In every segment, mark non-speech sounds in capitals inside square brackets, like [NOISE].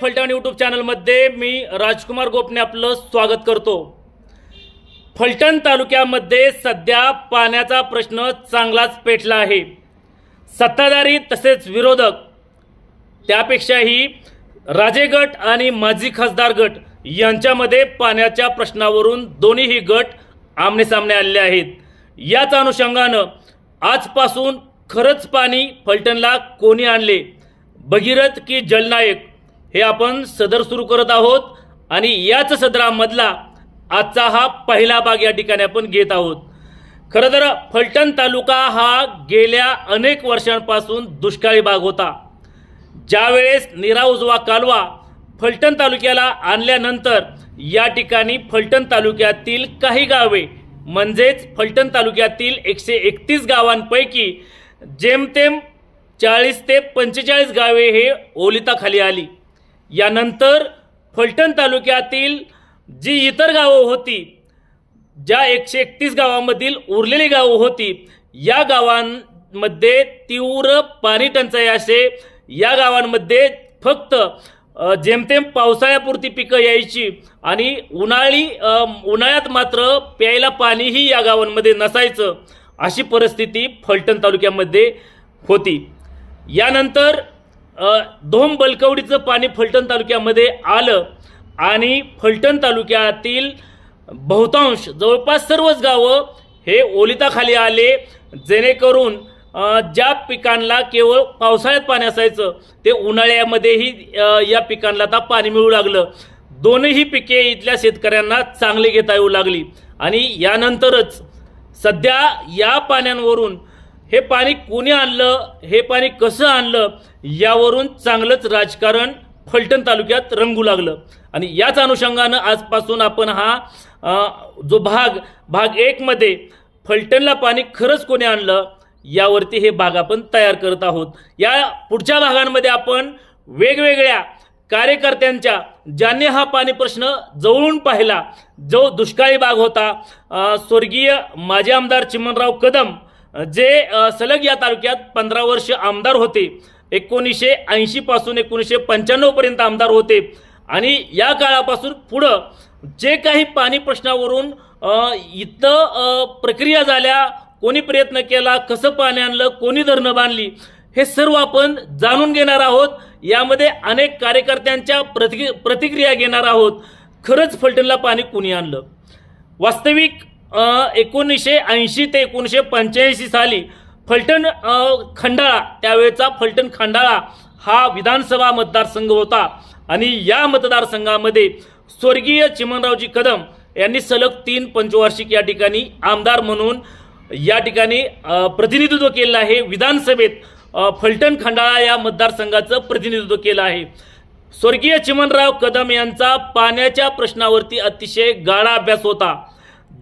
Phaltan YouTube चॅनलमध्ये मी राजकुमार गोपने आपलं स्वागत करतो. फलटण तालुक्यामध्ये सध्या पाण्याचा प्रश्न चांगलाच पेटला आहे. सत्ताधारी तसेच विरोधक त्यापेक्षाही राजे गट आणि माजी खासदार गट यांच्यामध्ये पाण्याच्या प्रश्नावरून दोन्हीही गट आमनेसामने आलेले आहेत. याच अनुषंगानं आजपासून खरंच पाणी फलटणला कोणी आणले? भगीरथ की जलनायक? हे आपण सदर सुरू करत आहोत आणि याच सदरामधला आजचा हा पहिला भाग या ठिकाणी आपण घेत आहोत. खरं तर फलटण तालुका हा गेल्या अनेक वर्षांपासून दुष्काळी भाग होता. ज्यावेळेस निरा उजवा कालवा फलटण तालुक्याला आणल्यानंतर या ठिकाणी फलटण तालुक्यातील काही गावे म्हणजेच फलटण तालुक्यातील एकशे एकतीस गावांपैकी जेमतेम चाळीस ते पंचेचाळीस गावे हे ओलिताखाली आली. यानंतर फलटण तालुक्यातील जी इतर गावं होती ज्या एकशे एकतीस गावांमधील उरलेली गावं होती या गावांमध्ये तीव्र पाणी टंचाई असे. या गावांमध्ये फक्त जेमतेम पावसाळ्यापुरती पिकं यायची आणि उन्हाळी उन्हाळ्यात मात्र प्यायला पाणीही या गावांमध्ये नसायचं अशी परिस्थिती फलटण तालुक्यामध्ये होती. यानंतर धोम बलकवडीचं पाणी फलटण तालुक्यामध्ये आलं आणि फलटण तालुक्यातील बहुतांश जवळपास सर्वच गावं हे ओलिताखाली आले जेणेकरून ज्या पिकांना केवळ पावसाळ्यात पाणी असायचं ते उन्हाळ्यामध्येही या पिकांना आता पाणी मिळू लागलं. दोनही पिके इथल्या शेतकऱ्यांना चांगली घेता येऊ लागली. आणि यानंतरच सध्या या पाण्यांवरून हे पाणी कोणी आणलं हे पाणी कसं आणलं यावरून चांगलंच राजकारण फलटण तालुक्यात रंगू लागलं. आणि याच अनुषंगानं आजपासून आपण हा जो भाग भाग एकमध्ये फलटणला पाणी खरंच कोणी आणलं यावरती हे भाग आपण तयार करत आहोत. या पुढच्या भागांमध्ये आपण वेगवेगळ्या कार्यकर्त्यांच्या ज्यांनी हा पाणी प्रश्न जवळून पाहिला जो दुष्काळी भाग होता स्वर्गीय माजी आमदार चिमनराव कदम जे सलग या तालुक्यात पंधरा वर्ष आमदार होते एकोणीसशे ऐंशी पासून एकोणीसशे पंच्याण्णव पर्यंत आमदार होते. आणि या काळापासून पुढं जे काही पाणी प्रश्नावरून इथं प्रक्रिया झाल्या कोणी प्रयत्न केला कसं पाणी आणलं कोणी धरणं बांधली हे सर्व आपण जाणून घेणार आहोत. यामध्ये अनेक कार्यकर्त्यांच्या प्रति प्रतिक्रिया घेणार आहोत. खरंच फलटणला पाणी कुणी आणलं? वास्तविक एकोणीसशे ऐंशी ते एकोणीसशे पंच्याऐंशी साली फलटण खंडाळा त्यावेळेचा फलटण खंडाळा हा विधानसभा मतदारसंघ होता. आणि या मतदारसंघामध्ये स्वर्गीय चिमनरावजी कदम यांनी सलग तीन पंचवार्षिक या ठिकाणी आमदार म्हणून या ठिकाणी प्रतिनिधित्व केलं आहे. विधानसभेत फलटण खंडाळा या मतदारसंघाचं प्रतिनिधित्व केलं आहे. स्वर्गीय चिमनराव कदम यांचा पाण्याच्या प्रश्नावरती अतिशय गाढा अभ्यास होता.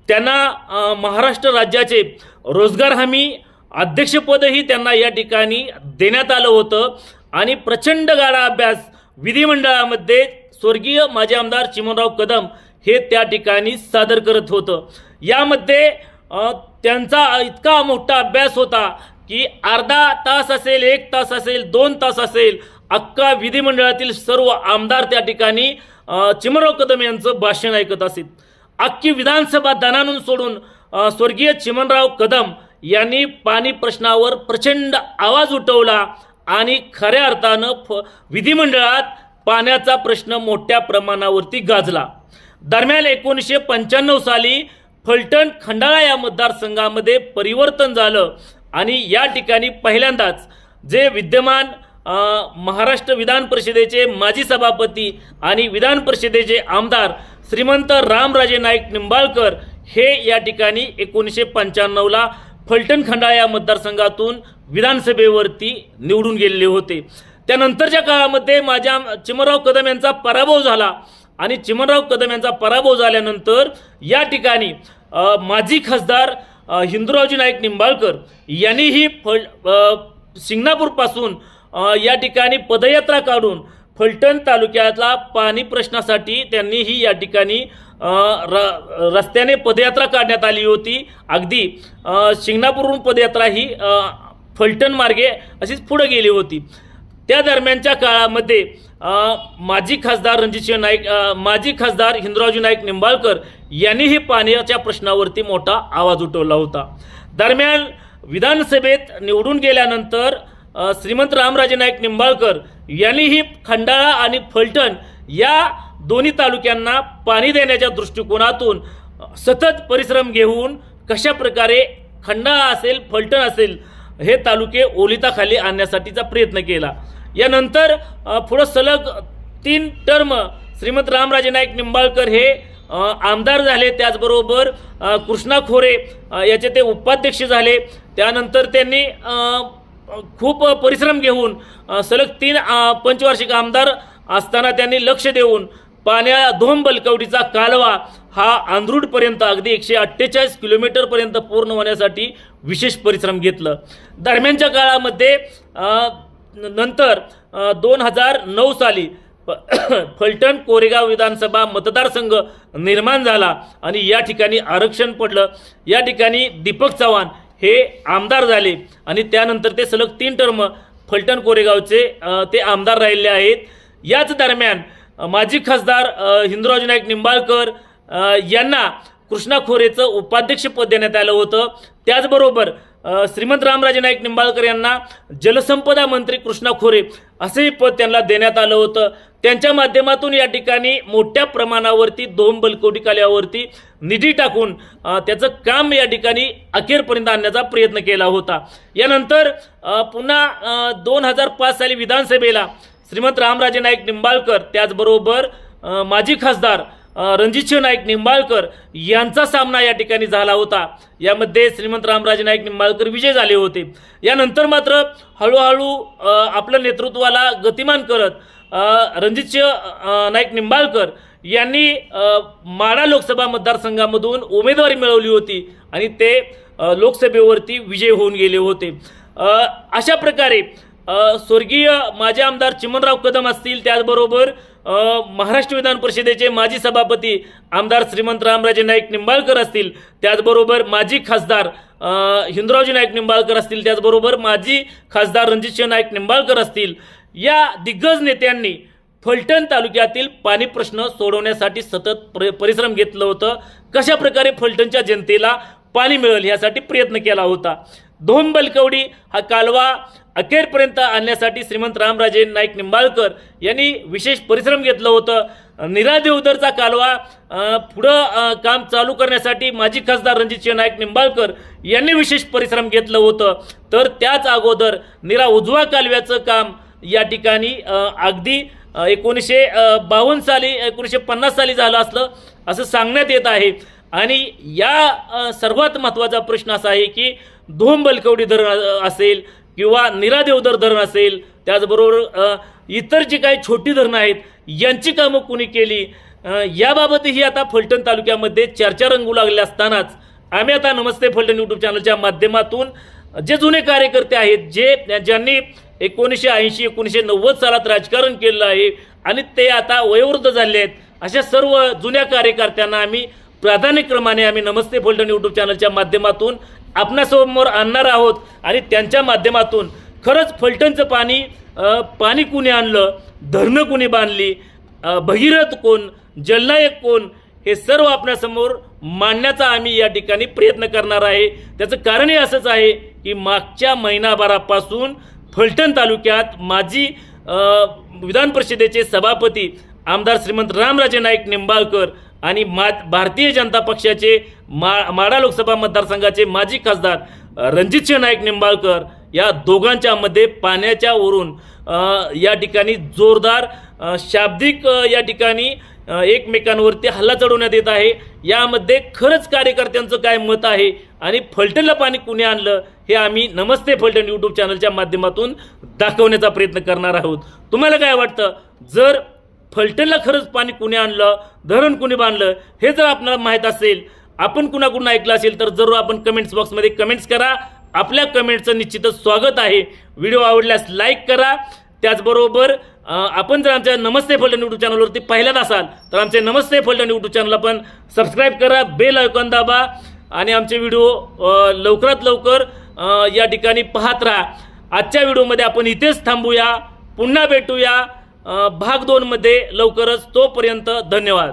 त्यांना महाराष्ट्र राज्याचे रोजगार हमी अध्यक्षपदही त्यांना या ठिकाणी देण्यात आलं होतं. आणि प्रचंड गाडा अभ्यास विधिमंडळामध्ये स्वर्गीय माजी आमदार चिमनराव कदम हे त्या ठिकाणी सादर करत होतं. यामध्ये त्यांचा इतका मोठा अभ्यास होता की अर्धा तास असेल एक तास असेल दोन तास असेल अख्खा विधिमंडळातील सर्व आमदार त्या ठिकाणी चिमनराव कदम यांचं भाषण ऐकत असेल. अख्खी विधानसभा दानानून सोडून स्वर्गीय चिमनराव कदम यांनी पाणी प्रश्नावर प्रचंड आवाज उठवला आणि खऱ्या अर्थानं फ विधिमंडळात पाण्याचा प्रश्न मोठ्या प्रमाणावरती गाजला. दरम्यान एकोणीसशे पंच्याण्णव साली फलटण खंडाळा या मतदारसंघामध्ये परिवर्तन झालं आणि या ठिकाणी पहिल्यांदाच जे विद्यमान महाराष्ट्र विधान परिषदेचे माजी सभापती आणि विधान परिषदेचे आमदार श्रीमंत रामराजे नाईक निंबाळकर हे या ठिकाणी एकोणीसशे पंच्याण्णवला फलटण खंडाळा या मतदारसंघातून विधानसभेवरती निवडून गेलेले होते. त्यानंतरच्या काळामध्ये माझ्या चिमनराव कदम यांचा पराभव झाला आणि चिमनराव कदम यांचा पराभव झाल्यानंतर या ठिकाणी माजी खासदार हिंदुरावजी नाईक निंबाळकर यांनीही फल सिंगणापूरपासून या ठिकाणी पदयात्रा काढून फलटण तालुक्यातला पाणी प्रश्नासाठी त्यांनी ही या ठिकाणी र रस्त्याने पदयात्रा काढण्यात आली होती. अगदी शिंगणापूरहून पदयात्रा ही फलटण मार्गे अशीच पुढे गेली होती. त्या दरम्यानच्या काळामध्ये माजी खासदार रणजितसिंह नाईक माजी खासदार हिंदुरावजी नाईक निंबाळकर यांनीही पाण्याच्या प्रश्नावरती मोठा आवाज उठवला होता. दरम्यान विधानसभेत निवडून गेल्यानंतर श्रीमंत रामराजे नाईक निंबाळकर यांनीही खंडाळा आणि फलटण या दोन्ही तालुक्यांना पाणी देण्याच्या दृष्टिकोनातून सतत परिश्रम घेऊन कशा प्रकारे खंडाळा असेल फलटण असेल हे तालुके ओलिताखाली आणण्यासाठीचा प्रयत्न केला. यानंतर पुढं सलग तीन टर्म श्रीमंत रामराजे नाईक निंबाळकर हे आमदार झाले. त्याचबरोबर कृष्णा खोरे याचे ते उपाध्यक्ष झाले. त्यानंतर त्यांनी खूप परिश्रम घेऊन सलग तीन पंचवार्षिक आमदार असताना त्यांनी लक्ष देऊन पाण्या धोम बलकवडीचा कालवा हा आंध्रुडपर्यंत अगदी एकशे अठ्ठेचाळीस किलोमीटरपर्यंत पूर्ण होण्यासाठी विशेष परिश्रम घेतलं. दरम्यानच्या काळामध्ये नंतर दोन हजार नऊ साली प- [COUGHS] फलटण कोरेगाव विधानसभा मतदारसंघ निर्माण झाला आणि या ठिकाणी आरक्षण पडलं. या ठिकाणी दीपक चव्हाण हे आमदार झाले. आणि त्यानंतर ते सलग तीन टर्म फलटण कोरेगावचे ते आमदार राहिले आहेत. याच दरम्यान माजी खासदार अ, हिंदुराज नाईक निंबाळकर यांना कृष्णा खोरेचं उपाध्यक्षपद देण्यात आलं होतं. त्याचबरोबर श्रीमंत रामराजे नाईक निंबाळकर यांना जलसंपदा मंत्री कृष्णा खोरे असंही पद त्यांना देण्यात आलं होतं. त्यांच्या माध्यमातून या ठिकाणी मोठ्या प्रमाणावरती दोन बलकोटी काल्यावरती निधी टाकून त्याचं काम या ठिकाणी अखेरपर्यंत आणण्याचा प्रयत्न केला होता. यानंतर पुन्हा दोन हजार पाच साली विधानसभेला श्रीमंत रामराजे नाईक निंबाळकर त्याचबरोबर माजी खासदार रणजितसिंह नाईक निंबाळकर यांचा सामना या ठिकाणी झाला होता. यामध्ये श्रीमंत रामराजे नाईक निंबाळकर विजय झाले होते. यानंतर मात्र हळूहळू आपल्या नेतृत्वाला गतिमान करत रणजितसिंह नाईक निंबाळकर यांनी माडा लोकसभा मतदारसंघामधून उमेदवारी मिळवली होती आणि ते लोकसभेवरती विजय होऊन गेले होते. अशा प्रकारे स्वर्गीय माजी आमदार चिमनराव कदम असतील त्याचबरोबर महाराष्ट्र विधान परिषदेचे माजी सभापती आमदार श्रीमंत रामराजे नाईक निंबाळकर असतील त्याचबरोबर माजी खासदार हिंदरावजी नाईक निंबाळकर असतील त्याचबरोबर माजी खासदार रणजितसिंह नाईक निंबाळकर असतील या दिग्गज नेत्यांनी फलटण तालुक्यातील पाणी प्रश्न सोडवण्यासाठी सतत प्र परिश्रम घेतलं होतं. कशा प्रकारे फलटणच्या जनतेला पाणी मिळेल यासाठी प्रयत्न केला होता. दोन बलकवडी हा कालवा अखेरपर्यंत आणण्यासाठी श्रीमंत रामराजे नाईक निंबाळकर यांनी विशेष परिश्रम घेतलं होतं. निरा देवदरचा कालवा पुढं काम चालू करण्यासाठी माजी खासदार रणजितसिंह नाईक निंबाळकर यांनी विशेष परिश्रम घेतलं होतं. तर त्याच अगोदर निरा उजवा कालव्याचं काम या ठिकाणी अगदी एकोणीसशे बावन्न साली एकोणीसशे पन्नास साली झालं असलं असं सांगण्यात येत आहे. आणि या सर्वात महत्त्वाचा प्रश्न असा आहे की धोम बलकवडी धरण असेल किंवा निरादेवदर धरण असेल त्याचबरोबर इतर जी काही छोटी धरणं आहेत यांची कामं कुणी केली? याबाबतही आता फलटण तालुक्यामध्ये चर्चा रंगू लागल्या असतानाच आम्ही आता नमस्ते फलटण यूट्यूब चॅनलच्या माध्यमातून जे जुने कार्यकर्ते आहेत जे ज्यांनी एकोणीसशे ऐंशी एकोणीसशे नव्वद सालात राजकारण केलेलं आहे आणि ते आता वयोवृद्ध झाले आहेत अशा सर्व जुन्या कार्यकर्त्यांना आम्ही प्राधान्यक्रमाने आम्ही नमस्ते फलटण यूट्यूब चॅनलच्या माध्यमातून आपणासमोर आणणार आहोत आणि त्यांच्या माध्यमातून खरंच फलटणचं पाणी पाणी कुणी आणलं? धरणं कुणी बांधली? भगीरथ कोण? जलनायक कोण? हे सर्व आपल्यासमोर मांडण्याचा आम्ही या ठिकाणी प्रयत्न करणार आहे. त्याचं कारणही असंच आहे की मागच्या महिनाभरापासून फलटण तालुक्यात माजी विधान परिषदेचे सभापती आमदार श्रीमंत रामराजे नाईक निंबाळकर आणि मा भारतीय जनता पक्षाचे मा माडा लोकसभा मतदारसंघाचे माजी खासदार रणजितसिंह नाईक निंबाळकर या दोघांच्या मध्ये पाण्याच्या वरून या ठिकाणी जोरदार शाब्दिक या ठिकाणी एकमेकांवरती हल्ला चढवण्यात येत आहे. यामध्ये खरंच कार्यकर्त्यांचं काय मत आहे आणि फलटणला पाणी कुणी आणलं हे आम्ही नमस्ते फलटण यूट्यूब चॅनलच्या माध्यमातून दाखवण्याचा प्रयत्न करणार आहोत. तुम्हाला काय वाटतं? जर फलटणला खरंच पाणी कुणी आणलं? धरण कुणी बांधलं? हे जर आपल्याला माहीत असेल आपण कुणाकडून ऐकलं असेल तर जरूर आपण कमेंट्स बॉक्समध्ये कमेंट्स करा. आपल्या कमेंटचं निश्चितच स्वागत आहे. व्हिडिओ आवडल्यास लाईक करा. त्याचबरोबर आपण जर आमच्या नमस्ते फलटण यूट्यूब चॅनलवरती पहिल्याच असाल तर आमचे नमस्ते फलटण यूट्यूब चॅनलला पण सबस्क्राईब करा बेल आयकॉन दाबा आणि आमचे व्हिडिओ लवकरात लवकर या ठिकाणी पाहत राहा. आजच्या व्हिडिओमध्ये आपण इथेच थांबूया पुन्हा भेटूया. भाग दोनमध्ये लवकरच तोपर्यंत धन्यवाद.